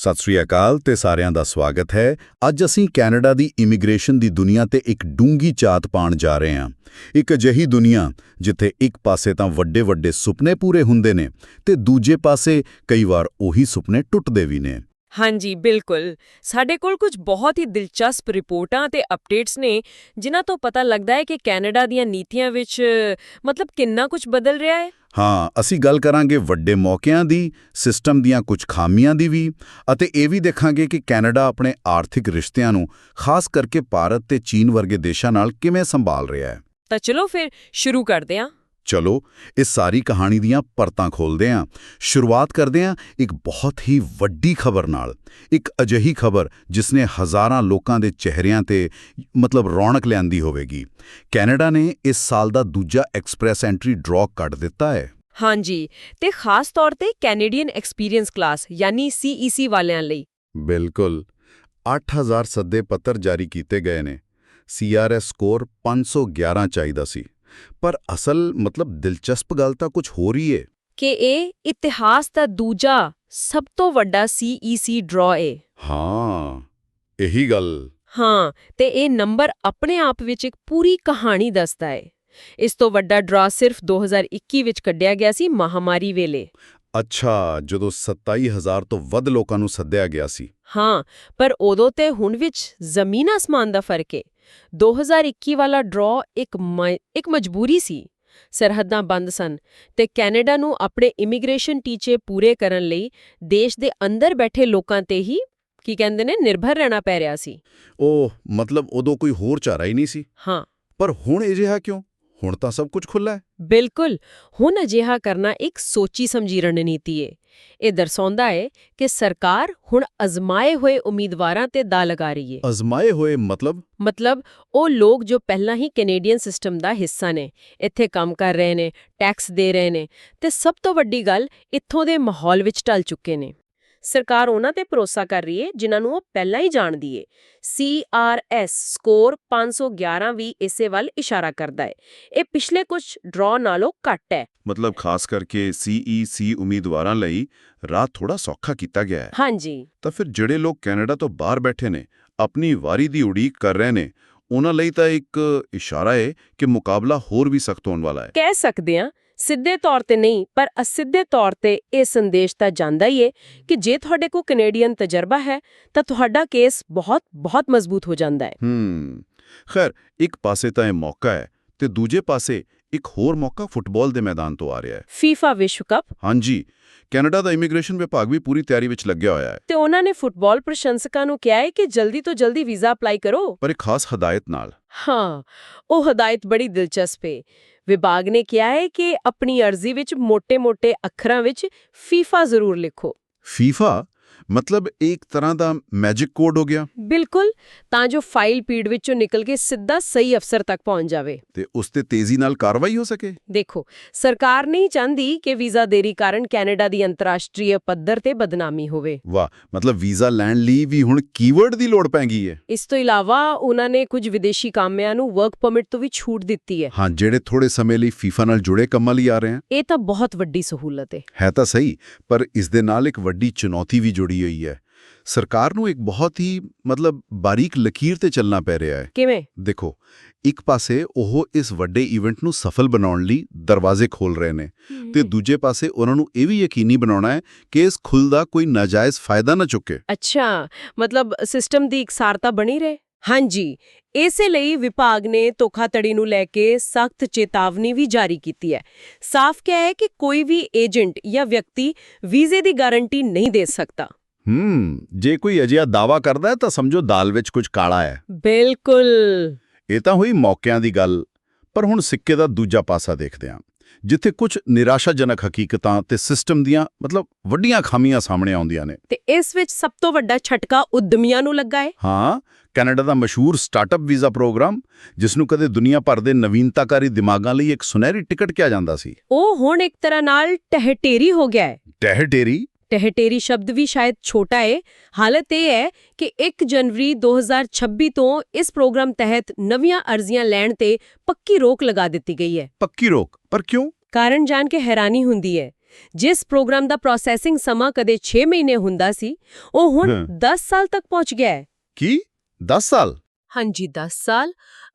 ਸਤਿ ਸ੍ਰੀ ਅਕਾਲ ਤੇ ਸਾਰਿਆਂ ਦਾ ਸਵਾਗਤ ਹੈ। ਅੱਜ ਅਸੀਂ ਕੈਨੇਡਾ ਦੀ ਇਮੀਗ੍ਰੇਸ਼ਨ ਦੀ ਦੁਨੀਆ ਤੇ ਇੱਕ ਡੂੰਗੀ ਚਾਤ ਪਾਉਣ ਜਾ ਰਹੇ ਹਾਂ। ਇੱਕ ਅਜਿਹੀ ਦੁਨੀਆ ਜਿੱਥੇ ਇੱਕ ਪਾਸੇ ਤਾਂ ਵੱਡੇ ਵੱਡੇ ਸੁਪਨੇ ਪੂਰੇ ਹੁੰਦੇ ਨੇ ਤੇ ਦੂਜੇ ਪਾਸੇ ਕਈ ਵਾਰ ਉਹੀ ਸੁਪਨੇ ਟੁੱਟਦੇ ਵੀ ਨੇ। ਹਾਂਜੀ ਬਿਲਕੁਲ। ਸਾਡੇ ਕੋਲ ਕੁਝ ਬਹੁਤ ਹੀ ਦਿਲਚਸਪ ਰਿਪੋਰਟਾਂ ਤੇ ਅਪਡੇਟਸ ਨੇ ਜਿਨ੍ਹਾਂ ਤੋਂ ਪਤਾ ਲੱਗਦਾ ਹੈ ਕਿ ਕੈਨੇਡਾ ਦੀਆਂ ਨੀਤੀਆਂ ਵਿੱਚ ਮਤਲਬ ਕਿੰਨਾ ਕੁਝ ਬਦਲ ਰਿਹਾ ਹੈ। ਹਾਂ ਅਸੀਂ ਗੱਲ ਕਰਾਂਗੇ ਵੱਡੇ ਮੌਕਿਆਂ ਦੀ ਸਿਸਟਮ ਦੀਆਂ ਕੁਝ ਖਾਮੀਆਂ ਦੀ ਵੀ ਅਤੇ ਇਹ ਵੀ ਦੇਖਾਂਗੇ ਕਿ ਕੈਨੇਡਾ ਆਪਣੇ ਆਰਥਿਕ ਰਿਸ਼ਤਿਆਂ ਨੂੰ ਖਾਸ ਕਰਕੇ ਭਾਰਤ ਤੇ ਚੀਨ ਵਰਗੇ ਦੇਸ਼ਾਂ ਨਾਲ ਕਿਵੇਂ ਸੰਭਾਲ ਰਿਹਾ ਹੈ। ਤਾਂ ਚਲੋ ਫਿਰ ਸ਼ੁਰੂ ਕਰਦੇ ਹਾਂ। ਚਲੋ ਇਸ ਸਾਰੀ ਕਹਾਣੀ ਦੀਆਂ ਪਰਤਾਂ ਖੋਲਦੇ ਹਾਂ ਸ਼ੁਰੂਆਤ ਕਰਦੇ ਹਾਂ ਇੱਕ ਬਹੁਤ ਹੀ ਵੱਡੀ ਖਬਰ ਨਾਲ। ਇੱਕ ਅਜਿਹੀ ਖਬਰ ਜਿਸ ਨੇ ਹਜ਼ਾਰਾਂ ਲੋਕਾਂ ਦੇ ਚਿਹਰਿਆਂ ਤੇ ਮਤਲਬ ਰੌਣਕ ਲਿਆਂਦੀ ਹੋਵੇਗੀ। ਕੈਨੇਡਾ ਨੇ ਇਸ ਸਾਲ ਦਾ ਦੂਜਾ ਐਕਸਪ੍ਰੈਸ ਐਂਟਰੀ ਡਰਾਅ ਕੱਢ ਦਿੱਤਾ ਹੈ। ਹਾਂਜੀ ਤੇ ਖਾਸ ਤੌਰ ਤੇ ਕੈਨੇਡੀਅਨ ਐਕਸਪੀਰੀਅੰਸ ਕਲਾਸ ਯਾਨੀ CEC ਵਾਲਿਆਂ ਲਈ। ਬਿਲਕੁਲ। 8000 ਸੱਦੇ ਪੱਤਰ ਜਾਰੀ ਕੀਤੇ ਗਏ ਨੇ। CRS ਸਕੋਰ 511 ਚਾਹੀਦਾ ਸੀ। ਪਰ ਅਸਲ ਮਤਲਬ ਦਿਲਚਸਪ ਗੱਲ ਤਾਂ ਕੁਝ ਹੋ ਰਹੀ ਏ। ਕਿ ਇਹ ਇਤਿਹਾਸ ਦਾ ਦੂਜਾ ਸਭ ਤੋਂ ਵੱਡਾ CEC ਡਰਾਅ ਹੈ ਹਾਂ ਇਹੀ ਗੱਲ। ਹਾਂ ਤੇ ਇਹ ਨੰਬਰ ਆਪਣੇ ਆਪ ਵਿੱਚ ਇੱਕ ਪੂਰੀ ਕਹਾਣੀ ਦੱਸਦਾ ਹੈ ਇਸ ਤੋਂ ਵੱਡਾ ਡਰਾ ਸਿਰਫ 2021 ਵਿੱਚ ਕੱਢਿਆ ਗਿਆ ਸੀ ਮਹਾਮਾਰੀ ਵੇਲੇ। ਅੱਛਾ ਜਦੋਂ 27000 ਤੋਂ ਵੱਧ ਲੋਕਾਂ ਨੂੰ ਸੱਦਿਆ ਗਿਆ ਸੀ। ਹਾਂ ਪਰ ਉਦੋਂ ਤੇ ਹੁਣ ਵਿੱਚ ਜ਼ਮੀਨ ਅਸਮਾਨ ਦਾ ਫ਼ਰਕ ਹੈ 2021 ਵਾਲਾ ਡਰਾ ਇੱਕ ਇੱਕ ਮਜਬੂਰੀ ਸੀ। ਸਰਹੱਦਾਂ ਬੰਦ ਸਨ ਤੇ ਕੈਨੇਡਾ ਨੂੰ ਆਪਣੇ ਇਮੀਗ੍ਰੇਸ਼ਨ ਟੀਚੇ ਪੂਰੇ ਕਰਨ ਲਈ ਦੇਸ਼ ਦੇ ਅੰਦਰ ਬੈਠੇ ਲੋਕਾਂ ਤੇ ਹੀ ਕੀ ਕਹਿੰਦੇ ਨੇ ਨਿਰਭਰ ਰਹਿਣਾ ਪੈ ਰਿਹਾ ਸੀ। ਉਹ ਮਤਲਬ ਉਦੋਂ ਕੋਈ ਹੋਰ ਚਾਰਾ ਹੀ ਨਹੀਂ ਸੀ? ਹਾਂ। ਪਰ ਹੁਣ ਅਜਿਹਾ ਕਿਉਂ? ਹੁਣ ਤਾਂ ਸਭ ਕੁਝ ਖੁੱਲਾ ਹੈ। ਬਿਲਕੁਲ। ਹੁਣ ਅਜਿਹਾ ਕਰਨਾ ਇੱਕ ਸੋਚੀ ਸਮਝੀ ਰਣਨੀਤੀ ਹੈ ਇਹ ਦਰਸਾਉਂਦਾ ਹੈ ਕਿ ਸਰਕਾਰ ਹੁਣ ਅਜ਼ਮਾਏ ਹੋਏ ਉਮੀਦਵਾਰਾਂ ਤੇ ਦਾ ਲਗਾ ਰਹੀ ਹੈ। ਅਜ਼ਮਾਏ ਹੋਏ ਮਤਲਬ? ਮਤਲਬ ਉਹ ਲੋਕ ਜੋ ਪਹਿਲਾਂ ਹੀ ਕੈਨੇਡੀਅਨ ਸਿਸਟਮ ਦਾ ਹਿੱਸਾ ਨੇ ਇੱਥੇ ਕੰਮ ਕਰ ਰਹੇ ਨੇ ਟੈਕਸ ਦੇ ਰਹੇ ਨੇ ਤੇ ਸਭ ਤੋਂ ਵੱਡੀ ਗੱਲ ਇੱਥੋਂ ਦੇ ਮਾਹੌਲ ਵਿੱਚ ਢਲ ਚੁੱਕੇ ਨੇ। ਸਰਕਾਰ ਉਹਨਾਂ ਤੇ ਭਰੋਸਾ ਕਰ ਰਹੀ ਹੈ ਜਿਨ੍ਹਾਂ ਨੂੰ ਉਹ ਪਹਿਲਾਂ ਹੀ ਜਾਣਦੀ ਹੈ CRS ਸਕੋਰ 511 ਵੀ ਇਸੇ ਵੱਲ ਇਸ਼ਾਰਾ ਕਰਦਾ ਹੈ ਇਹ ਪਿਛਲੇ ਕੁਝ ਡਰਾ ਨਾਲੋਂ ਘੱਟ ਹੈ ਮਤਲਬ ਖਾਸ ਕਰਕੇ CEC ਉਮੀਦਵਾਰਾਂ ਲਈ ਰਾਹ ਥੋੜਾ ਸੌਖਾ ਕੀਤਾ ਗਿਆ ਹੈ ਹਾਂਜੀ। ਤਾਂ ਫਿਰ ਜਿਹੜੇ ਲੋਕ ਕੈਨੇਡਾ ਤੋਂ ਬਾਹਰ ਬੈਠੇ ਨੇ ਆਪਣੀ ਵਾਰੀ ਦੀ ਉਡੀਕ ਕਰ ਰਹੇ ਨੇ ਉਹਨਾਂ ਲਈ ਤਾਂ ਇੱਕ ਇਸ਼ਾਰਾ ਹੈ ਕਿ ਮੁਕਾਬਲਾ ਹੋਰ ਵੀ ਸਖਤ ਹੋਣ ਵਾਲਾ ਹੈ ਕਹਿ ਸਕਦੇ ਹਾਂ ਸਿੱਧੇ ਤੌਰ ਤੇ ਨਹੀਂ, ਪਰ ਅਸਿੱਧੇ ਤੌਰ ਤੇ ਇਹ ਸੰਦੇਸ਼ ਤਾਂ ਜਾਂਦਾ ਹੀ ਏ ਕਿ ਜੇ ਤੁਹਾਡੇ ਕੋਲ ਕੈਨੇਡੀਅਨ ਤਜਰਬਾ ਹੈ, ਤਾਂ ਤੁਹਾਡਾ ਕੇਸ ਬਹੁਤ ਬਹੁਤ ਮਜ਼ਬੂਤ ਹੋ ਜਾਂਦਾ ਹੈ। ਹੂੰ। ਖੈਰ, ਇੱਕ ਪਾਸੇ ਤਾਂ ਇਹ ਮੌਕਾ ਹੈ ਤੇ ਦੂਜੇ ਪਾਸੇ ਇੱਕ ਹੋਰ ਮੌਕਾ ਫੁੱਟਬਾਲ ਦੇ ਮੈਦਾਨ ਤੋਂ ਆ ਰਿਹਾ ਹੈ। ਫੀਫਾ ਵਿਸ਼ਵ ਕੱਪ। ਹਾਂਜੀ ਕੈਨੇਡਾ ਦਾ ਇਮੀਗ੍ਰੇਸ਼ਨ ਵਿਭਾਗ ਵੀ ਪੂਰੀ ਤਿਆਰੀ ਵਿੱਚ ਲੱਗਿਆ ਹੋਇਆ ਹੈ। ਤੇ ਉਹਨਾਂ ਨੇ ਫੁੱਟਬਾਲ ਪ੍ਰਸ਼ੰਸਕਾਂ ਨੂੰ ਕਿਹਾ ਹੈ ਕਿ ਜਲਦੀ ਤੋਂ ਜਲਦੀ ਵੀਜ਼ਾ ਅਪਲਾਈ ਕਰੋ। ਪਰ ਇੱਕ ਖਾਸ ਹਦਾਇਤ ਨਾਲ। ਹਾਂ ਉਹ ਹਦਾਇਤ ਬੜੀ ਦਿਲਚਸਪ ਹੈ ਵਿਭਾਗ ਨੇ ਕਿਹਾ ਹੈ ਕਿ ਆਪਣੀ ਅਰਜ਼ੀ ਵਿੱਚ ਮੋٹے-ਮੋٹے ਅੱਖਰਾਂ ਵਿੱਚ ਫੀਫਾ ਜ਼ਰੂਰ ਲਿਖੋ। ਫੀਫਾ ਮਤਲਬ ਇੱਕ ਤਰ੍ਹਾਂ ਦਾ ਮੈਜਿਕ ਕੋਡ ਹੋ ਗਿਆ। ਬਿਲਕੁਲ ਤਾਂ ਜੋ ਫਾਈਲ ਪੀੜ ਵਿੱਚੋਂ ਨਿਕਲ ਕੇ ਸਿੱਧਾ ਸਹੀ ਅਫਸਰ ਤੱਕ ਪਹੁੰਚ ਜਾਵੇ। ਤੇ ਉਸ ਤੇ ਤੇਜ਼ੀ ਨਾਲ ਕਾਰਵਾਈ ਹੋ ਸਕੇ? ਦੇਖੋ ਸਰਕਾਰ ਨਹੀਂ ਚਾਹੁੰਦੀ ਕਿ ਵੀਜ਼ਾ ਦੇਰੀ ਕਾਰਨ ਕੈਨੇਡਾ ਦੀ ਅੰਤਰਰਾਸ਼ਟਰੀ ਪੱਧਰ ਤੇ ਬਦਨਾਮੀ ਹੋਵੇ। ਵਾਹ ਮਤਲਬ ਵੀਜ਼ਾ ਲੈਣ ਲਈ ਵੀ ਹੁਣ ਕੀਵਰਡ ਦੀ ਲੋੜ ਪੈ ਗਈ ਹੈ ਇਸ ਤੋਂ ਇਲਾਵਾ ਉਹਨਾਂ ਨੇ ਕੁਝ ਵਿਦੇਸ਼ੀ ਕਾਮਿਆਂ ਨੂੰ ਵਰਕ ਪਰਮਿਟ ਤੋਂ ਵੀ ਛੂਟ ਦਿੱਤੀ ਹੈ ਹਾਂ ਜਿਹੜੇ ਥੋੜੇ ਸਮੇਂ ਲਈ ਫੀਫਾ ਨਾਲ ਜੁੜੇ ਕੰਮਾਂ ਲਈ ਆ ਰਹੇ ਹਨ ਇਹ ਤਾਂ ਬਹੁਤ ਵੱਡੀ ਸਹੂਲਤ ਹੈ ਹੈ ਤਾਂ ਸਹੀ ਪਰ ਇਸ ਦੇ ਨਾਲ ਇੱਕ ਵੱਡੀ ਚੁਣੌਤੀ ਵੀ ਜੁੜੀ ਹੋਈ ਹੈ। ਸਰਕਾਰ ਨੂੰ ਇੱਕ ਬਹੁਤ ਹੀ ਮਤਲਬ ਬਾਰੀਕ ਲਕੀਰ ਤੇ ਚੱਲਣਾ ਪੈ ਰਿਹਾ ਹੈ। ਕਿਵੇਂ? ਦੇਖੋ ਇੱਕ ਪਾਸੇ ਉਹ ਇਸ ਵੱਡੇ ਇਵੈਂਟ ਨੂੰ ਸਫਲ ਬਣਾਉਣ ਲਈ ਦਰਵਾਜ਼ੇ ਖੋਲ ਰਹੇ ਨੇ ਤੇ ਦੂਜੇ ਪਾਸੇ ਉਹਨਾਂ ਨੂੰ ਇਹ ਵੀ ਯਕੀਨੀ ਬਣਾਉਣਾ ਹੈ ਕਿ ਇਸ ਖੁੱਲ ਦਾ ਕੋਈ ਨਾਜਾਇਜ਼ ਫਾਇਦਾ ਨਾ ਚੁੱਕੇ। ਅੱਛਾ ਮਤਲਬ ਸਿਸਟਮ ਦੀ ਇਕਸਾਰਤਾ ਬਣੀ ਰਹੇ? ਹਾਂਜੀ ਇਸੇ ਲਈ ਵਿਭਾਗ ਨੇ ਧੋਖਾਧੜੀ ਨੂੰ ਲੈ ਕੇ ਸਖਤ ਚੇਤਾਵਨੀ ਵੀ ਜਾਰੀ ਕੀਤੀ ਹੈ। ਸਾਫ਼ ਕਿਹਾ ਹੈ ਕਿ ਕੋਈ ਵੀ ਏਜੰਟ ਜਾਂ ਵਿਅਕਤੀ ਵੀਜ਼ੇ ਦੀ ਗਾਰੰਟੀ ਨਹੀਂ ਦੇ ਸਕਦਾ। ਹੂੰ ਜੇ ਕੋਈ ਅਜਿਹਾ ਦਾਵਾ ਕਰਦਾ ਹੈ ਤਾਂ ਸਮਝੋ ਦਾਲ ਵਿੱਚ ਕੁਝ ਕਾਲਾ ਹੈ। ਬਿਲਕੁਲ। ਇਹ ਤਾਂ ਹੋਈ ਮੌਕਿਆਂ ਦੀ ਗੱਲ ਪਰ ਹੁਣ ਸਿੱਕੇ ਦਾ ਦੂਜਾ ਪਾਸਾ ਦੇਖਦੇ ਹਾਂ। ਜਿੱਥੇ ਕੁਝ ਨਿਰਾਸ਼ਾਜਨਕ ਹਕੀਕਤਾਂ ਤੇ ਸਿਸਟਮ ਦੀਆਂ ਮਤਲਬ ਵੱਡੀਆਂ ਖਾਮੀਆਂ ਸਾਹਮਣੇ ਆਉਂਦੀਆਂ ਨੇ। ਤੇ ਇਸ ਵਿੱਚ ਸਭ ਤੋਂ ਵੱਡਾ ਝਟਕਾ ਉਦਮੀਆਂ ਨੂੰ ਲੱਗਾ ਹੈ ਹਾਂ ਕੈਨੇਡਾ ਦਾ ਮਸ਼ਹੂਰ ਸਟਾਰਟਅਪ ਵੀਜ਼ਾ ਪ੍ਰੋਗਰਾਮ ਜਿਸ ਨੂੰ ਕਦੇ ਦੁਨੀਆ ਭਰ ਦੇ ਨਵੀਨਤਾਕਾਰੀ ਦਿਮਾਗਾਂ ਲਈ ਇੱਕ ਸੁਨਹਿਰੀ ਟਿਕਟ ਕਿਹਾ ਜਾਂਦਾ ਸੀ। ਉਹ ਹੁਣ ਇੱਕ ਤਰ੍ਹਾਂ ਨਾਲ ਟਹਿਟੇਰੀ ਹੋ ਗਿਆ ਹੈ ਟਹਿਟੇਰੀ? ਟਹਿਟੇਰੀ ਸ਼ਬਦ ਵੀ ਸ਼ਾਇਦ ਛੋਟਾ ਹੈ ਹਾਲਤ ਇਹ ਹੈ ਕਿ 1 ਜਨਵਰੀ 2026 ਤੋਂ ਇਸ ਪ੍ਰੋਗਰਾਮ ਤਹਿਤ ਨਵੀਆਂ ਅਰਜ਼ੀਆਂ ਲੈਣ ਤੇ ਪੱਕੀ ਰੋਕ ਲਗਾ ਦਿੱਤੀ ਗਈ ਹੈ। ਪੱਕੀ ਰੋਕ? ਪਰ ਕਿਉਂ? ਕਾਰਨ ਜਾਣ ਕੇ ਹੈਰਾਨੀ ਹੁੰਦੀ ਹੈ। ਜਿਸ ਪ੍ਰੋਗਰਾਮ ਦਾ ਪ੍ਰੋਸੈਸਿੰਗ ਸਮਾਂ ਕਦੇ 6 ਮਹੀਨੇ ਹੁੰਦਾ ਸੀ ਉਹ ਹੁਣ ਹਾਂ। 10 ਸਾਲ ਤੱਕ ਪਹੁੰਚ ਗਿਆ ਹੈ। ਕੀ? 10 ਸਾਲ? ਹਾਂਜੀ 10 ਸਾਲ।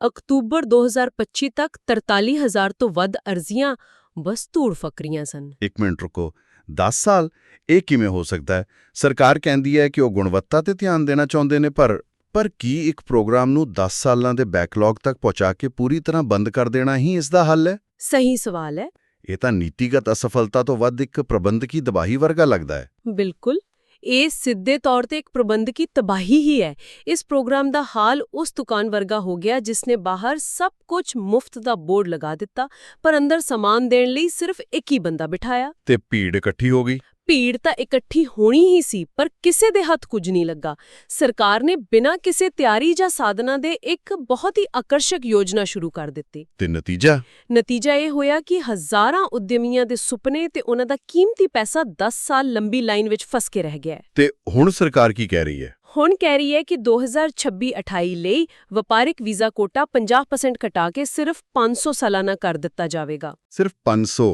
ਅਕਤੂਬਰ 2025 ਤੱਕ 43000 ਤੋਂ ਵੱਧ ਅਰਜ਼ੀਆਂ ਬਸ ਧੂੜ ਫਕਰੀਆਂ ਸਨ। ਇੱਕ ਮਿੰਟ ਰੁਕੋ। 10 ਸਾਲ ਇਹ ਕਿਵੇਂ ਹੋ ਸਕਦਾ ਹੈ? ਸਰਕਾਰ ਕਹਿੰਦੀ ਹੈ ਕਿ ਉਹ ਗੁਣਵੱਤਾ ਤੇ ਧਿਆਨ ਦੇਣਾ ਚਾਹੁੰਦੇ ਨੇ ਪਰ ਪਰ ਕੀ ਇੱਕ ਪ੍ਰੋਗਰਾਮ ਨੂੰ 10 ਸਾਲਾਂ ਦੇ ਬੈਕਲੌਗ ਤੱਕ ਪਹੁੰਚਾ ਕੇ ਪੂਰੀ ਤਰ੍ਹਾਂ ਬੰਦ ਕਰ ਦੇਣਾ ਹੀ ਇਸ ਦਾ ਹੱਲ ਹੈ? ਸਹੀ ਸਵਾਲ ਹੈ। ਇਹ ਤਾਂ ਨੀਤੀਗਤ ਅਸਫਲਤਾ ਤੋਂ ਵੱਧ ਇੱਕ ਪ੍ਰਬੰਧਕੀ ਦਬਾਹੀ ਵਰਗਾ ਲੱਗਦਾ ਹੈ। ਬਿਲਕੁਲ। ਇਹ ਸਿੱਧੇ ਤੌਰ ਤੇ ਇੱਕ ਪ੍ਰਬੰਧਕੀ ਤਬਾਹੀ ਹੀ ਹੈ। ਇਸ ਪ੍ਰੋਗਰਾਮ ਦਾ ਹਾਲ ਉਸ ਦੁਕਾਨ ਵਰਗਾ ਹੋ ਗਿਆ ਜਿਸ ਨੇ ਬਾਹਰ ਸਭ ਕੁਝ ਮੁਫਤ ਦਾ ਬੋਰਡ ਲਗਾ ਦਿੱਤਾ, ਪਰ ਅੰਦਰ ਸਮਾਨ ਦੇਣ ਲਈ ਸਿਰਫ ਇੱਕ ਹੀ ਬੰਦਾ ਬਿਠਾਇਆ। ਤੇ ਭੀੜ ਇਕੱਠੀ ਹੋ ਗਈ। ਭੀੜ ਤਾਂ ਇਕੱਠੀ ਹੋਣੀ ਹੀ ਸੀ ਪਰ ਕਿਸੇ ਦੇ ਹੱਥ ਕੁਝ ਨਹੀਂ ਲੱਗਾ। ਸਰਕਾਰ ਨੇ ਬਿਨਾਂ ਕਿਸੇ ਤਿਆਰੀ ਜਾਂ ਸਾਧਨਾ ਦੇ ਇੱਕ ਬਹੁਤ ਹੀ ਆਕਰਸ਼ਕ ਯੋਜਨਾ ਸ਼ੁਰੂ ਕਰ ਦਿੱਤੀ। ਤੇ ਨਤੀਜਾ? ਨਤੀਜਾ ਇਹ ਹੋਇਆ ਕਿ ਹਜ਼ਾਰਾਂ ਉਦਯਮੀਆਂ ਦੇ ਸੁਪਨੇ ਤੇ ਉਹਨਾਂ ਦਾ ਕੀਮਤੀ ਪੈਸਾ 10 ਸਾਲ ਲੰਬੀ ਲਾਈਨ ਵਿੱਚ ਫਸ ਕੇ ਰਹਿ ਗਿਆ। ਤੇ ਹੁਣ ਸਰਕਾਰ ਕੀ ਕਹਿ ਰਹੀ ਹੈ? ਹੁਣ ਕਹਿ ਰਹੀ ਹੈ ਕਿ 2026-28 ਲਈ ਵਪਾਰਿਕ ਵੀਜ਼ਾ ਕੋਟਾ 50% ਘਟਾ ਕੇ ਸਿਰਫ 500 ਸਾਲਾਨਾ ਕਰ ਦਿੱਤਾ ਜਾਵੇਗਾ। ਸਿਰਫ 500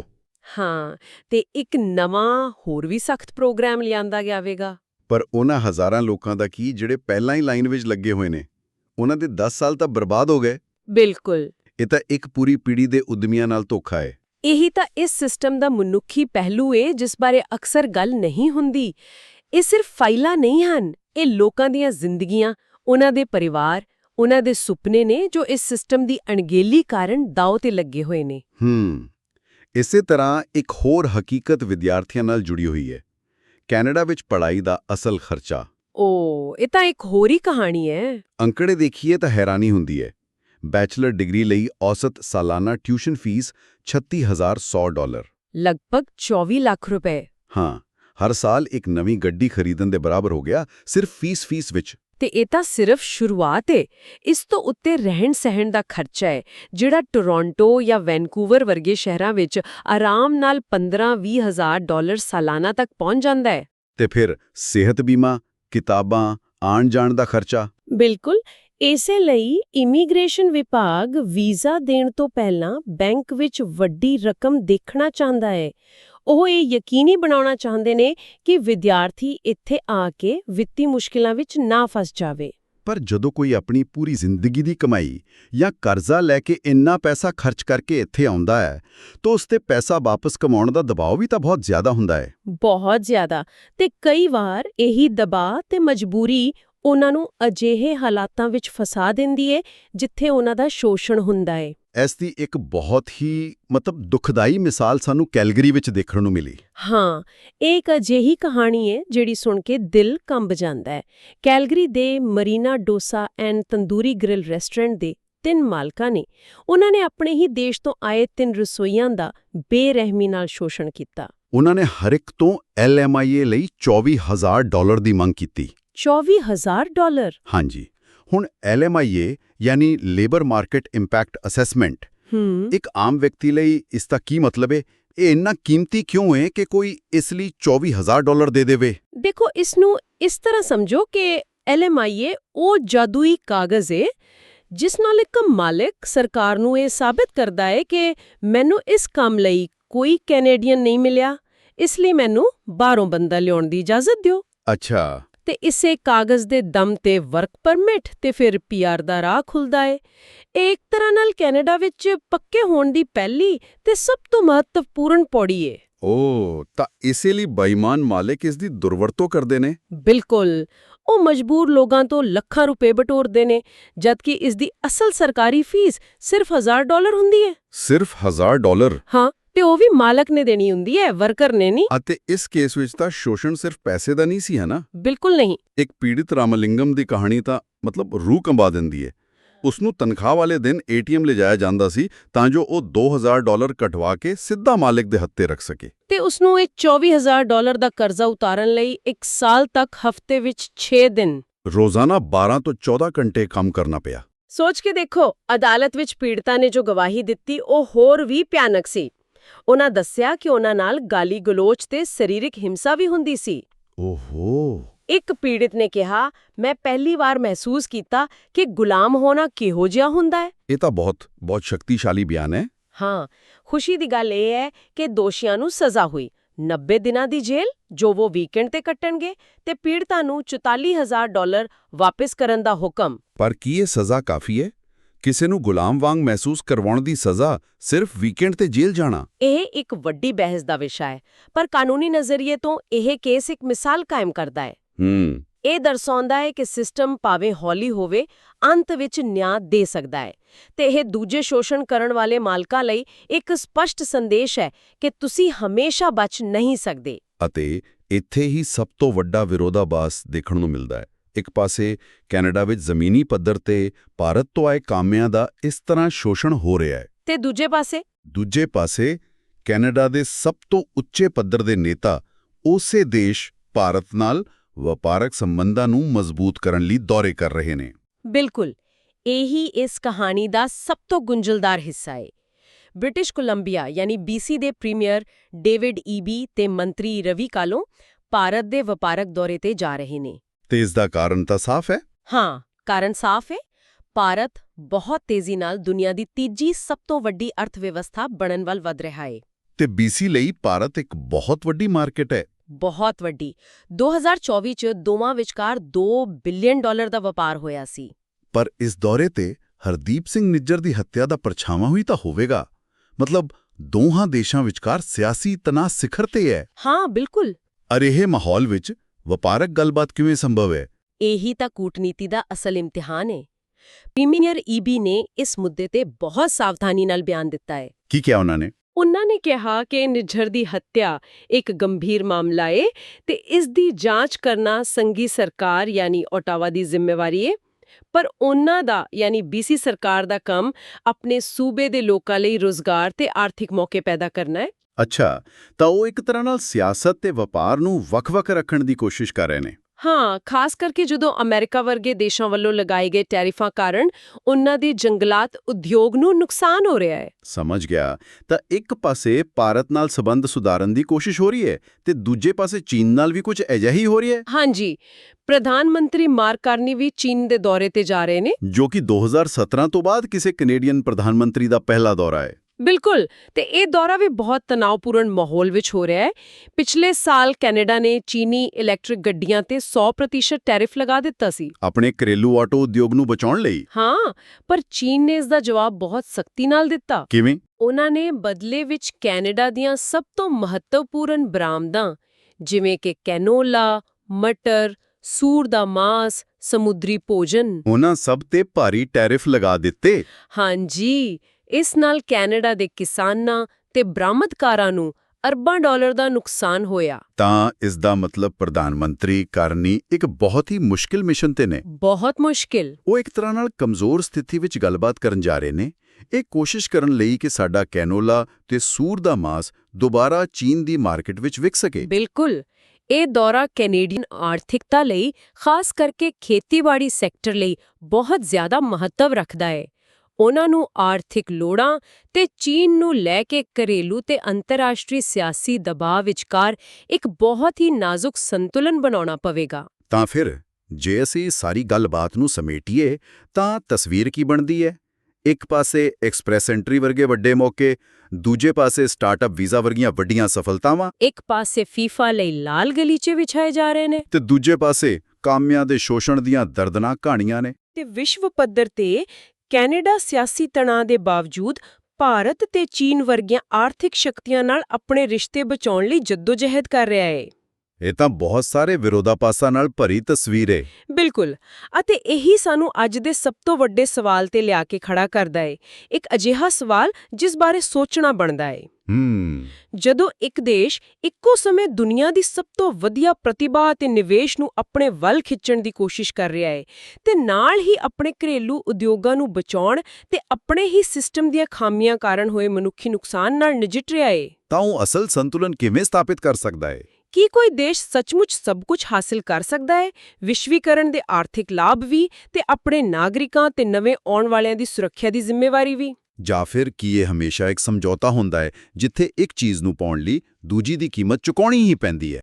ਹਾਂ ਤੇ ਇੱਕ ਨਵਾਂ ਹੋਰ ਵੀ ਸਖਤ ਪ੍ਰੋਗਰਾਮ ਲਿਆਂਦਾ ਜਾਵੇਗਾ। ਪਰ ਉਹਨਾਂ ਹਜ਼ਾਰਾਂ ਲੋਕਾਂ ਦਾ ਕੀ ਜਿਹੜੇ ਪਹਿਲਾਂ ਹੀ ਲਾਈਨ ਵਿੱਚ ਲੱਗੇ ਹੋਏ ਨੇ? ਉਹਨਾਂ ਦੇ 10 ਸਾਲ ਤਾਂ ਬਰਬਾਦ ਹੋ ਗਏ। ਬਿਲਕੁਲ। ਇਹ ਤਾਂ ਇੱਕ ਪੂਰੀ ਪੀੜ੍ਹੀ ਦੇ ਉਦਮੀਆਂ ਨਾਲ ਧੋਖਾ ਹੈ ਇਹੀ ਤਾਂ ਇਸ ਸਿਸਟਮ ਦਾ ਮਨੁੱਖੀ ਪਹਿਲੂ ਏ ਜਿਸ ਬਾਰੇ ਅਕਸਰ ਗੱਲ ਨਹੀਂ ਹੁੰਦੀ। ਇਹ ਸਿਰਫ ਫਾਈਲਾਂ ਨਹੀਂ ਹਨ ਇਹ ਲੋਕਾਂ ਦੀਆਂ ਜ਼ਿੰਦਗੀਆਂ ਉਹਨਾਂ ਦੇ ਪਰਿਵਾਰ ਉਹਨਾਂ ਦੇ ਸੁਪਨੇ ਨੇ ਜੋ ਇਸ ਸਿਸਟਮ ਦੀ ਅਣਗਹਿਲੀ ਕਾਰਨ ਦਾਅ ਤੇ ਲੱਗੇ ਹੋਏ ਨੇ। ਹੂੰ। ਇਸੇ ਤਰ੍ਹਾਂ ਇੱਕ ਹੋਰ ਹਕੀਕਤ ਵਿਦਿਆਰਥੀਆਂ ਨਾਲ ਜੁੜੀ ਹੋਈ ਹੈ। ਕੈਨੇਡਾ ਵਿੱਚ ਪੜ੍ਹਾਈ ਦਾ ਅਸਲ ਖਰਚਾ। ਓ ਇਹ ਤਾਂ ਇੱਕ ਹੋਰ ਹੀ ਕਹਾਣੀ ਹੈ। ਅੰਕੜੇ ਦੇਖੀਏ ਤਾਂ ਹੈਰਾਨੀ ਹੁੰਦੀ ਹੈ। ਬੈਚਲਰ ਡਿਗਰੀ ਲਈ ਔਸਤ ਸਾਲਾਨਾ ਟਿਊਸ਼ਨ ਫੀਸ 36100 ਡਾਲਰ। ਲਗਭਗ 24 ਲੱਖ ਰੁਪਏ। ਹਾਂ ਹਰ ਸਾਲ ਇੱਕ ਨਵੀਂ ਗੱਡੀ ਖਰੀਦਣ ਦੇ ਬਰਾਬਰ ਹੋ ਗਿਆ ਸਿਰਫ ਫੀਸ ਫੀਸ ਵਿੱਚ। ਤੇ ਇਹ ਤਾਂ ਸਿਰਫ ਸ਼ੁਰੂਆਤ ਏ। ਇਸ ਤੋਂ ਉੱਤੇ ਰਹਿਣ ਸਹਿਣ ਦਾ ਖਰਚਾ ਹੈ ਜਿਹੜਾ ਟੋਰਾਂਟੋ ਜਾਂ ਵੈਨਕੂਵਰ ਵਰਗੇ ਸ਼ਹਿਰਾਂ ਵਿੱਚ ਆਰਾਮ ਨਾਲ 15-20 ਹਜ਼ਾਰ ਡਾਲਰ ਸਾਲਾਨਾ ਤੱਕ ਪਹੁੰਚ ਜਾਂਦਾ ਹੈ ਤੇ ਫਿਰ ਸਿਹਤ ਬੀਮਾ ਕਿਤਾਬਾਂ ਆਣ ਜਾਣ ਦਾ ਖਰਚਾ? ਬਿਲਕੁਲ। ਇਸੇ ਲਈ ਇਮੀਗ੍ਰੇਸ਼ਨ ਵਿਭਾਗ ਵੀਜ਼ਾ ਦੇਣ ਤੋਂ ਪਹਿਲਾਂ ਬੈਂਕ ਵਿੱਚ ਵੱਡੀ ਰਕਮ ਦੇਖਣਾ ਚਾਹੁੰਦਾ ਹੈ ਉਹ ਇਹ ਯਕੀਨੀ ਬਣਾਉਣਾ ਚਾਹੁੰਦੇ ਨੇ ਕਿ ਵਿਦਿਆਰਥੀ ਇੱਥੇ ਆ ਕੇ ਵਿੱਤੀ ਮੁਸ਼ਕਿਲਾਂ ਵਿੱਚ ਨਾ ਫਸ ਜਾਵੇ। ਪਰ ਜਦੋਂ ਕੋਈ ਆਪਣੀ ਪੂਰੀ ਜ਼ਿੰਦਗੀ ਦੀ ਕਮਾਈ ਜਾਂ ਕਰਜ਼ਾ ਲੈ ਕੇ ਇੰਨਾ ਪੈਸਾ ਖਰਚ ਕਰਕੇ ਇੱਥੇ ਆਉਂਦਾ ਹੈ ਤਾਂ ਉਸ ਤੇ ਪੈਸਾ ਵਾਪਸ ਕਮਾਉਣ ਦਾ ਦਬਾਅ ਵੀ ਤਾਂ ਬਹੁਤ ਜ਼ਿਆਦਾ ਹੁੰਦਾ ਹੈ। ਬਹੁਤ ਜ਼ਿਆਦਾ। ਤੇ ਕਈ ਵਾਰ ਇਹੀ ਦਬਾਅ ਤੇ ਮਜਬੂਰੀ ਉਹਨਾਂ ਨੂੰ ਅਜਿਹੇ ਹਾਲਾਤਾਂ ਵਿੱਚ ਫਸਾ ਦਿੰਦੀ ਏ ਜਿੱਥੇ ਉਹਨਾਂ ਦਾ ਸ਼ੋਸ਼ਣ ਹੁੰਦਾ ਏ। ਇਸ ਦੀ ਇੱਕ ਬਹੁਤ ਹੀ ਮਤਲਬ ਦੁਖਦਾਈ ਮਿਸਾਲ ਸਾਨੂੰ ਕੈਲਗਰੀ ਵਿੱਚ ਦੇਖਣ ਨੂੰ ਮਿਲੀ। ਹਾਂ ਇਹ ਇੱਕ ਅਜਿਹੀ ਕਹਾਣੀ ਹੈ ਜਿਹੜੀ ਸੁਣ ਕੇ ਦਿਲ ਕੰਬ ਜਾਂਦਾ ਹੈ। ਕੈਲਗਰੀ ਦੇ Marina dosa and tandoori grill restaurant ਦੇ ਤਿੰਨ ਮਾਲਕਾਂ ਨੇ ਉਹਨਾਂ ਨੇ ਆਪਣੇ ਹੀ ਦੇਸ਼ ਤੋਂ ਆਏ ਤਿੰਨ ਰਸੋਈਆਂ ਦਾ ਬੇਰਹਿਮੀ ਨਾਲ ਸ਼ੋਸ਼ਣ ਕੀਤਾ। ਉਹਨਾਂ ਨੇ ਹਰ ਇੱਕ ਤੋਂ LMIA ਲਈ 24000 ਡਾਲਰ ਦੀ ਮੰਗ ਕੀਤੀ। 24000 ਡਾਲਰ? ਹਾਂਜੀ। ਹੁਣ LMIA ਯਾਨੀ ਲੇਬਰ ਮਾਰਕੀਟ ਇੰਪੈਕਟ ਅਸੈਸਮੈਂਟ। ਇੱਕ ਆਮ ਵਿਅਕਤੀ ਲਈ ਇਸ ਦਾ ਕੀ ਮਤਲਬ ਹੈ ਇਹ ਇੰਨਾ ਕੀਮਤੀ ਕਿਉਂ ਹੈ ਕਿ ਕੋਈ ਇਸ ਲਈ 24000 ਡਾਲਰ ਦੇ ਦੇਵੇ? ਦੇਖੋ ਇਸ ਨੂੰ ਇਸ ਤਰ੍ਹਾਂ ਸਮਝੋ ਕਿ LMIA ਉਹ ਜਾਦੂਈ ਕਾਗਜ਼ ਹੈ ਜਿਸ ਨਾਲ ਇੱਕ ਮਾਲਕ ਸਰਕਾਰ ਨੂੰ ਇਹ ਸਾਬਿਤ ਕਰਦਾ ਹੈ ਕਿ ਮੈਨੂੰ ਇਸ ਕੰਮ ਲਈ ਕੋਈ ਕੈਨੇਡੀਅਨ ਨਹੀਂ ਮਿਲਿਆ ਇਸ ਲਈ ਮੈਨੂੰ ਬਾਹਰੋਂ ਬੰਦਾ ਲਿਆਉਣ ਦੀ ਇਜਾਜ਼ਤ ਦਿਓ। ਅੱਛਾ। ਤੇ ਇਸੇ ਕਾਗਜ਼ ਦੇ ਦਮ ਤੇ ਵਰਕ ਪਰਮਿਟ ਤੇ ਫਿਰ ਪੀਆਰ ਦਾ ਰਾਹ ਖੁੱਲਦਾ ਇਹ ਇੱਕ ਤਰ੍ਹਾਂ ਨਾਲ ਕੈਨੇਡਾ ਵਿੱਚ ਪੱਕੇ ਹੋਣ ਦੀ ਪਹਿਲੀ ਤੇ ਸਭ ਤੋਂ ਮਹੱਤਵਪੂਰਨ ਪੌੜੀ ਹੈ ਓ ਤਾਂ ਇਸੇ ਲਈ ਬੇਈਮਾਨ ਮਾਲਕ ਇਸ ਦੀ ਦੁਰਵਰਤੋਂ ਕਰਦੇ ਨੇ। ਬਿਲਕੁਲ। ਉਹ ਮਜਬੂਰ ਲੋਕਾਂ ਤੋਂ ਲੱਖਾਂ ਰੁਪਏ ਬਟੋਰਦੇ ਨੇ ਜਦਕਿ ਇਸ ਦੀ ਅਸਲ ਸਰਕਾਰੀ ਫੀਸ ਸਿਰਫ 1000 ਡਾਲਰ ਹੁੰਦੀ ਹੈ ਸਿਰਫ 1000 ਡਾਲਰ? ਹਾਂ। ਤੇ ਉਹ ਵੀ ਮਾਲਕ ਨੇ ਦੇਣੀ ਹੁੰਦੀ ਹੈ ਵਰਕਰ ਨੇ ਨਹੀਂ। ਅਤੇ ਇਸ ਕੇਸ ਵਿੱਚ ਤਾਂ ਸ਼ੋਸ਼ਣ ਸਿਰਫ ਪੈਸੇ ਦਾ ਨਹੀਂ ਸੀ ਹੈ ਨਾ? ਬਿਲਕੁਲ ਨਹੀਂ। ਇੱਕ ਪੀੜਿਤ ਰਾਮਲਿੰਗਮ ਦੀ ਕਹਾਣੀ ਤਾਂ ਮਤਲਬ ਰੂਹ ਕੰਬਾ ਦਿੰਦੀ ਹੈ। ਉਸ ਨੂੰ ਤਨਖਾਹ ਵਾਲੇ ਦਿਨ ਏਟੀਐਮ ਲਿਜਾਇਆ ਜਾਂਦਾ ਸੀ ਤਾਂ ਜੋ ਉਹ 2000 ਡਾਲਰ ਕਟਵਾ ਕੇ ਸਿੱਧਾ ਮਾਲਕ ਦੇ ਹੱਥੇ ਰੱਖ ਸਕੇ। ਤੇ ਉਸ ਨੂੰ ਇਹ 24000 ਡਾਲਰ ਦਾ ਕਰਜ਼ਾ ਉਤਾਰਨ ਲਈ ਇੱਕ ਸਾਲ ਤੱਕ ਹਫ਼ਤੇ ਵਿੱਚ 6 ਦਿਨ। ਰੋਜ਼ਾਨਾ 12 ਤੋਂ 14 ਘੰਟੇ ਕੰਮ ਕਰਨਾ ਪਿਆ। ਸੋਚ ਕੇ ਦੇਖੋ ਅਦਾਲਤ ਵਿੱਚ ਪੀੜਤਾ ਨੇ ਜੋ ਗਵਾਹੀ ਦਿੱਤੀ ਉਹ ਹੋਰ ਵੀ ਭਿਆਨਕ ਸੀ। ਉਹਨਾਂ ਦੱਸਿਆ ਕਿ ਉਹਨਾਂ ਨਾਲ ਗਾਲੀ ਗਲੋਚ ਤੇ ਸਰੀਰਕ ਹਿੰਸਾ ਵੀ ਹੁੰਦੀ ਸੀ। ਓਹੋ। ਇੱਕ ਪੀੜਿਤ ਨੇ ਕਿਹਾ ਮੈਂ ਪਹਿਲੀ ਵਾਰ ਮਹਿਸੂਸ ਕੀਤਾ ਕਿ ਗੁਲਾਮ ਹੋਣਾ ਕਿਹੋ ਜਿਹਾ ਹੁੰਦਾ ਹੈ। ਇਹ ਤਾਂ ਬਹੁਤ ਬਹੁਤ ਸ਼ਕਤੀਸ਼ਾਲੀ ਬਿਆਨ ਹੈ। ਹਾਂ ਖੁਸ਼ੀ ਦੀ ਗੱਲ ਇਹ ਹੈ ਕਿ ਦੋਸ਼ੀਆਂ ਨੂੰ ਸਜ਼ਾ ਹੋਈ। 90 ਦਿਨਾਂ ਦੀ ਜੇਲ੍ਹ ਜੋ ਉਹ ਵੀਕਐਂਡ ਤੇ ਕੱਟਣਗੇ ਤੇ ਪੀੜਤਾਂ ਨੂੰ 44000 ਡਾਲਰ ਵਾਪਸ ਕਰਨ ਦਾ ਹੁਕਮ। ਪਰ ਕੀ ਇਹ ਸਜ਼ਾ ਕਾਫੀ ਹੈ? ਕਿਸੇ ਨੂੰ ਗੁਲਾਮ ਵਾਂਗ ਮਹਿਸੂਸ ਕਰਵਾਉਣ ਦੀ ਸਜ਼ਾ ਸਿਰਫ ਵੀਕਐਂਡ ਤੇ ਜੇਲ੍ਹ ਜਾਣਾ। ਇਹ ਇੱਕ ਵੱਡੀ ਬਹਿਸ ਦਾ ਵਿਸ਼ਾ ਹੈ ਪਰ ਕਾਨੂੰਨੀ ਨਜ਼ਰੀਏ ਤੋਂ ਇਹ ਕੇਸ ਇੱਕ ਮਿਸਾਲ ਕਾਇਮ ਕਰਦਾ ਹੈ। ਹੂੰ। ਇਹ ਦਰਸਾਉਂਦਾ ਹੈ ਕਿ ਸਿਸਟਮ ਭਾਵੇਂ ਹੌਲੀ ਹੋਵੇ ਅੰਤ ਵਿੱਚ ਨਿਆਂ ਦੇ ਸਕਦਾ ਹੈ। ਤੇ ਇਹ ਦੂਜੇ ਸ਼ੋਸ਼ਣ ਕਰਨ ਵਾਲੇ ਮਾਲਕਾਂ ਲਈ ਇੱਕ ਸਪਸ਼ਟ ਸੰਦੇਸ਼ ਹੈ ਕਿ ਤੁਸੀਂ ਹਮੇਸ਼ਾ ਬਚ ਨਹੀਂ ਸਕਦੇ। ਅਤੇ ਇੱਥੇ ਹੀ ਸਭ ਤੋਂ ਵੱਡਾ ਵਿਰੋਧਾਭਾਸ ਦੇਖਣ ਨੂੰ ਮਿਲਦਾ ਹੈ। ਇੱਕ ਪਾਸੇ ਕੈਨੇਡਾ ਵਿੱਚ ਜ਼ਮੀਨੀ ਪੱਧਰ ਤੇ ਭਾਰਤ ਤੋਂ ਆਏ ਕਾਮਿਆਂ ਦਾ ਇਸ ਤਰ੍ਹਾਂ ਸ਼ੋਸ਼ਣ ਹੋ ਰਿਹਾ ਹੈ। ਤੇ ਦੂਜੇ ਪਾਸੇ? ਦੂਜੇ ਪਾਸੇ ਕੈਨੇਡਾ ਦੇ ਸਭ ਤੋਂ ਉੱਚੇ ਪੱਧਰ ਦੇ ਨੇਤਾ ਉਸੇ ਦੇਸ਼ ਭਾਰਤ ਨਾਲ ਵਪਾਰਕ ਸੰਬੰਧਾਂ ਨੂੰ ਮਜ਼ਬੂਤ ਕਰਨ ਲਈ ਦੌਰੇ ਕਰ ਰਹੇ ਨੇ। ਬਿਲਕੁਲ। ਇਹੀ ਇਸ ਕਹਾਣੀ ਦਾ ਸਭ ਤੋਂ ਗੁੰਝਲਦਾਰ ਹਿੱਸਾ ਹੈ ਬ੍ਰਿਟਿਸ਼ ਕੋਲੰਬੀਆ ਯਾਨੀ BC ਦੇ ਪ੍ਰੀਮੀਅਰ ਡੇਵਿਡ ਈਬੀ ਤੇ ਮੰਤਰੀ ਰਵੀ ਕਾਲੋ ਭਾਰਤ ਦੇ ਵਪਾਰਕ ਦੌਰੇ ਤੇ ਜਾ ਰਹੇ ਨੇ। ਤੇ ਇਸ ਦਾ ਕਾਰਨ ਤਾਂ ਸਾਫ਼ ਹੈ? ਹਾਂ ਕਾਰਨ ਸਾਫ਼ ਹੈ। ਭਾਰਤ ਬਹੁਤ ਤੇਜ਼ੀ ਨਾਲ ਦੁਨੀਆ ਦੀ ਤੀਜੀ ਸਭ ਤੋਂ ਵੱਡੀ ਅਰਥਵਿਵਸਥਾ ਬਣਨ ਵੱਲ ਵਧ ਰਿਹਾ ਹੈ ਤੇ BC ਲਈ ਭਾਰਤ ਇੱਕ ਬਹੁਤ ਵੱਡੀ ਮਾਰਕੀਟ ਹੈ। ਬਹੁਤ ਵੱਡੀ। 2024 ਚ ਦੋਵਾਂ ਵਿਚਕਾਰ 2 ਬਿਲੀਅਨ ਡਾਲਰ ਦਾ ਵਪਾਰ ਹੋਇਆ ਸੀ। ਪਰ ਇਸ ਦੌਰੇ ਤੇ ਹਰਦੀਪ ਸਿੰਘ ਨਿੱਜਰ ਦੀ ਹੱਤਿਆ ਦਾ ਪਰਛਾਵਾਂ ਹੋਈ ਤਾਂ ਹੋਵੇਗਾ। ਮਤਲਬ ਦੋਹਾਂ ਦੇਸ਼ਾਂ ਵਿਚਕਾਰ ਸਿਆਸੀ ਤਣਾਅ ਸਿਖਰ ਤੇ ਹੈ। ਹਾਂ ਬਿਲਕੁਲ। ਅਰੇਹੇ ਮਾਹੌਲ ਵਿੱਚ ਵਪਾਰਕ ਗੱਲਬਾਤ ਕਿਵੇਂ ਸੰਭਵ ਹੈ? ਇਹੀ ਤਾਂ ਕੂਟਨੀਤੀ ਦਾ ਅਸਲ ਇਮਤਿਹਾਨ ਹੈ। ਪ੍ਰੀਮੀਅਰ ਈਬੀ ਨੇ ਇਸ ਮੁੱਦੇ ਤੇ ਬਹੁਤ ਸਾਵਧਾਨੀ ਨਾਲ ਬਿਆਨ ਦਿੱਤਾ ਹੈ। ਕੀ ਕਿਹਾ ਉਹਨਾਂ ਨੇ? ਉਨ੍ਹਾਂ ਨੇ ਕਿਹਾ ਕਿ ਨਿੱਝਰ ਦੀ ਹੱਤਿਆ ਇੱਕ ਗੰਭੀਰ ਮਾਮਲਾ ਹੈ ਤੇ ਇਸ ਦੀ ਜਾਂਚ ਕਰਨਾ ਸੰਘੀ ਸਰਕਾਰ ਯਾਨੀ ਓਟਾਵਾ ਦੀ ਜ਼ਿੰਮੇਵਾਰੀ ਹੈ ਪਰ ਉਹਨਾਂ ਦਾ ਯਾਨੀ BC ਸਰਕਾਰ ਦਾ ਕੰਮ ਆਪਣੇ ਸੂਬੇ ਦੇ ਲੋਕਾਂ ਲਈ ਰੋਜ਼ਗਾਰ ਤੇ ਆਰਥਿਕ ਮੌਕੇ ਪੈਦਾ ਕਰਨਾ ਹੈ। ਅੱਛਾ ਤਾਂ ਉਹ ਇੱਕ ਤਰ੍ਹਾਂ ਨਾਲ ਸਿਆਸਤ ਤੇ ਵਪਾਰ ਨੂੰ ਵੱਖ-ਵੱਖ ਰੱਖਣ ਦੀ ਕੋਸ਼ਿਸ਼ ਕਰ ਰਹੇ ਨੇ। ਹਾਂ ਖਾਸ ਕਰਕੇ ਜਦੋਂ ਅਮਰੀਕਾ ਵਰਗੇ ਦੇਸ਼ਾਂ ਵੱਲੋਂ ਲਗਾਏ ਗਏ ਟੈਰਿਫਾਂ ਕਾਰਨ ਉਹਨਾਂ ਦੇ ਜੰਗਲਾਤ ਉਦਯੋਗ ਨੂੰ ਨੁਕਸਾਨ ਹੋ ਰਿਹਾ ਹੈ। ਸਮਝ ਗਿਆ। ਤਾਂ ਇੱਕ ਪਾਸੇ ਭਾਰਤ ਨਾਲ ਸਬੰਧ ਸੁਧਾਰਨ ਦੀ ਕੋਸ਼ਿਸ਼ ਹੋ ਰਹੀ ਹੈ ਤੇ ਦੂਜੇ ਪਾਸੇ ਚੀਨ ਨਾਲ ਵੀ ਕੁਝ ਅਜਿਹਾ ਹੀ ਹੋ ਰਹੀ ਹੈ? ਹਾਂਜੀ। ਪ੍ਰਧਾਨ ਮੰਤਰੀ ਮਾਰਕ ਕਾਰਨੀ ਵੀ ਚੀਨ ਦੇ ਦੌਰੇ ਤੇ ਜਾ ਰਹੇ ਨੇ। ਜੋ ਕਿ 2017 ਤੋਂ ਬਾਅਦ ਕਿਸੇ ਕੈਨੇਡੀਅਨ ਪ੍ਰਧਾਨ ਮੰਤਰੀ ਦਾ ਪਹਿਲਾ ਦੌਰਾ ਹੈ। ਬਿਲਕੁਲ ਤੇ ਇਹ ਦੌਰਾ ਵੀ ਬਹੁਤ ਤਣਾਅਪੂਰਨ ਮਾਹੌਲ ਵਿੱਚ ਹੋ ਰਿਹਾ ਹੈ। ਪਿਛਲੇ ਸਾਲ ਕੈਨੇਡਾ ਨੇ ਚੀਨੀ ਇਲੈਕਟ੍ਰਿਕ ਗੱਡੀਆਂ ਤੇ 100% ਟੈਰਿਫ ਲਗਾ ਦਿੱਤਾ ਸੀ। ਆਪਣੇ ਘਰੇਲੂ ਆਟੋ ਉਦਯੋਗ ਨੂੰ ਬਚਾਉਣ ਲਈ? ਹਾਂ ਪਰ ਚੀਨ ਨੇ ਇਸ ਦਾ ਜਵਾਬ ਬਹੁਤ ਸਖਤੀ ਨਾਲ ਦਿੱਤਾ। ਕਿਵੇਂ? ਉਹਨਾਂ ਨੇ ਬਦਲੇ ਵਿੱਚ ਕੈਨੇਡਾ ਦੀਆਂ ਸਭ ਤੋਂ ਮਹੱਤਵਪੂਰਨ ਬਰਾਮਦਾਂ ਜਿਵੇਂ ਕਿ ਕੈਨੋਲਾ ਮਟਰ ਸੂਰ ਦਾ ਮਾਸ ਸਮੁੰਦਰੀ ਭੋਜਨ। ਉਹਨਾਂ ਸਭ ਤੇ ਭਾਰੀ ਟੈਰਿਫ ਲਗਾ ਦਿੱਤੇ? ਹਾਂਜੀ ਇਸ ਨਾਲ ਕੈਨੇਡਾ ਦੇ ਕਿਸਾਨਾਂ ਤੇ ਬਰਾਮਦਕਾਰਾਂ ਨੂੰ ਅਰਬਾਂ ਡਾਲਰ ਦਾ ਨੁਕਸਾਨ ਹੋਇਆ। ਤਾਂ ਇਸ ਦਾ ਮਤਲਬ ਪ੍ਰਧਾਨ ਮੰਤਰੀ ਕਰਨੀ ਇੱਕ ਬਹੁਤ ਹੀ ਮੁਸ਼ਕਿਲ ਮਿਸ਼ਨ ਤੇ ਨੇ। ਬਹੁਤ ਮੁਸ਼ਕਿਲ। ਉਹ ਇੱਕ ਤਰ੍ਹਾਂ ਨਾਲ ਕਮਜ਼ੋਰ ਸਥਿਤੀ ਵਿੱਚ ਗੱਲਬਾਤ ਕਰਨ ਜਾ ਰਹੇ ਨੇ। ਇਹ ਕੋਸ਼ਿਸ਼ ਕਰਨ ਲਈ ਕਿ ਸਾਡਾ ਕੈਨੋਲਾ ਤੇ ਸੂਰ ਦਾ ਮਾਸ ਦੁਬਾਰਾ ਚੀਨ ਦੀ ਮਾਰਕੀਟ ਵਿੱਚ ਵਿਕ ਸਕੇ। ਬਿਲਕੁਲ। ਇਹ ਦੌਰਾ ਕੈਨੇਡੀਅਨ ਆਰਥਿਕਤਾ ਲਈ ਖਾਸ ਕਰਕੇ ਖੇਤੀਬਾੜੀ ਸੈਕਟਰ ਲਈ ਬਹੁਤ ਜ਼ਿਆਦਾ ਮਹੱਤਵ ਰੱਖਦਾ ਹੈ। ਉਹਨਾਂ ਨੂੰ ਆਰਥਿਕ ਲੋੜਾਂ ਤੇ ਚੀਨ ਨੂੰ ਲੈ ਕੇ ਘਰੇਲੂ ਤੇ ਅੰਤਰਰਾਸ਼ਟਰੀ ਸਿਆਸੀ ਦਬਾਅ ਵਿਚਕਾਰ ਇੱਕ ਬਹੁਤ ਹੀ ਨਾਜ਼ੁਕ ਸੰਤੁਲਨ ਬਣਾਉਣਾ ਪਵੇਗਾ। ਤਾਂ ਫਿਰ ਜੇ ਅਸੀਂ ਸਾਰੀ ਗੱਲਬਾਤ ਨੂੰ ਸਮੇਟੀਏ ਤਾਂ ਤਸਵੀਰ ਕੀ ਬਣਦੀ ਹੈ ਇੱਕ ਪਾਸੇ ਐਕਸਪ੍ਰੈਸ ਐਂਟਰੀ ਵਰਗੇ ਵੱਡੇ ਮੌਕੇ ਦੂਜੇ ਪਾਸੇ ਸਟਾਰਟਅਪ ਵੀਜ਼ਾ ਵਰਗੀਆਂ ਵੱਡੀਆਂ ਸਫਲਤਾਵਾਂ। ਇੱਕ ਪਾਸੇ ਫੀਫਾ ਲਈ ਲਾਲ ਗਲੀਚੇ ਵਿਛਾਏ ਜਾ ਰਹੇ ਨੇ। ਤੇ ਦੂਜੇ ਪਾਸੇ ਕਾਮਿਆਂ ਦੇ ਸ਼ੋਸ਼ਣ ਦੀਆਂ ਦਰਦਨਾਕ ਕਹਾਣੀਆਂ ਨੇ। ਤੇ ਵਿਸ਼ਵ ਪੱਧਰ ਤੇ ਕੈਨੇਡਾ ਸਿਆਸੀ ਤਣਾਅ ਦੇ ਬਾਵਜੂਦ ਭਾਰਤ ਤੇ ਚੀਨ ਵਰਗੀਆਂ ਆਰਥਿਕ ਸ਼ਕਤੀਆਂ ਨਾਲ ਆਪਣੇ ਰਿਸ਼ਤੇ ਬਚਾਉਣ ਲਈ ਜਦੋਜਹਿਦ ਕਰ ਰਿਹਾ ਹੈ ਇਹ ਤਾਂ ਬਹੁਤ ਸਾਰੇ ਵਿਰੋਧਾਪਾਸਾਂ ਨਾਲ ਭਰੀ ਤਸਵੀਰ ਹੈ ਬਿਲਕੁਲ ਅਤੇ ਇਹੀ ਸਾਨੂੰ ਅੱਜ ਦੇ ਸਭ ਤੋਂ ਵੱਡੇ ਸਵਾਲ ਤੇ ਲਿਆ ਕੇ ਖੜਾ ਕਰਦਾ ਹੈ ਇੱਕ ਅਜਿਹਾ ਸਵਾਲ ਜਿਸ ਬਾਰੇ ਸੋਚਣਾ ਬਣਦਾ ਹੈ ਹੂੰ। ਜਦੋਂ ਇੱਕ ਦੇਸ਼ ਇੱਕੋ ਸਮੇਂ ਦੁਨੀਆ ਦੀ ਸਭ ਤੋਂ ਵਧੀਆ ਪ੍ਰਤਿਭਾ ਅਤੇ ਨਿਵੇਸ਼ ਨੂੰ ਆਪਣੇ ਵੱਲ ਖਿੱਚਣ ਦੀ ਕੋਸ਼ਿਸ਼ ਕਰ ਰਿਹਾ ਹੈ ਤੇ ਨਾਲ ਹੀ ਆਪਣੇ ਘਰੇਲੂ ਉਦਯੋਗਾਂ ਨੂੰ ਬਚਾਉਣ ਤੇ ਆਪਣੇ ਹੀ ਸਿਸਟਮ ਦੀਆਂ ਖਾਮੀਆਂ ਕਾਰਨ ਹੋਏ ਮਨੁੱਖੀ ਨੁਕਸਾਨ ਨਾਲ ਨਜਿੱਠ ਰਿਹਾ ਹੈ ਤਾਂ ਉਹ ਅਸਲ ਸੰਤੁਲਨ ਕਿਵੇਂ ਸਥਾਪਿਤ ਕਰ ਸਕਦਾ ਹੈ ਕੀ ਕੋਈ ਦੇਸ਼ ਸੱਚਮੁੱਚ ਸਭ ਕੁਝ ਹਾਸਲ ਕਰ ਸਕਦਾ ਹੈ ਵਿਸ਼ਵੀਕਰਨ ਦੇ ਆਰਥਿਕ ਲਾਭ ਵੀ ਤੇ ਆਪਣੇ ਨਾਗਰਿਕਾਂ ਤੇ ਨਵੇਂ ਆਉਣ ਵਾਲਿਆਂ ਦੀ ਸੁਰੱਖਿਆ ਦੀ ਜ਼ਿੰਮੇਵਾਰੀ ਵੀ। ਜਾਂ ਫਿਰ ਕੀ ਇਹ ਹਮੇਸ਼ਾ ਇੱਕ ਸਮਝੌਤਾ ਹੁੰਦਾ ਹੈ, ਜਿੱਥੇ ਇੱਕ ਚੀਜ਼ ਨੂੰ ਪਾਉਣ ਲਈ ਦੂਜੀ ਦੀ ਕੀਮਤ ਚੁਕਾਉਣੀ ਹੀ ਪੈਂਦੀ ਹੈ।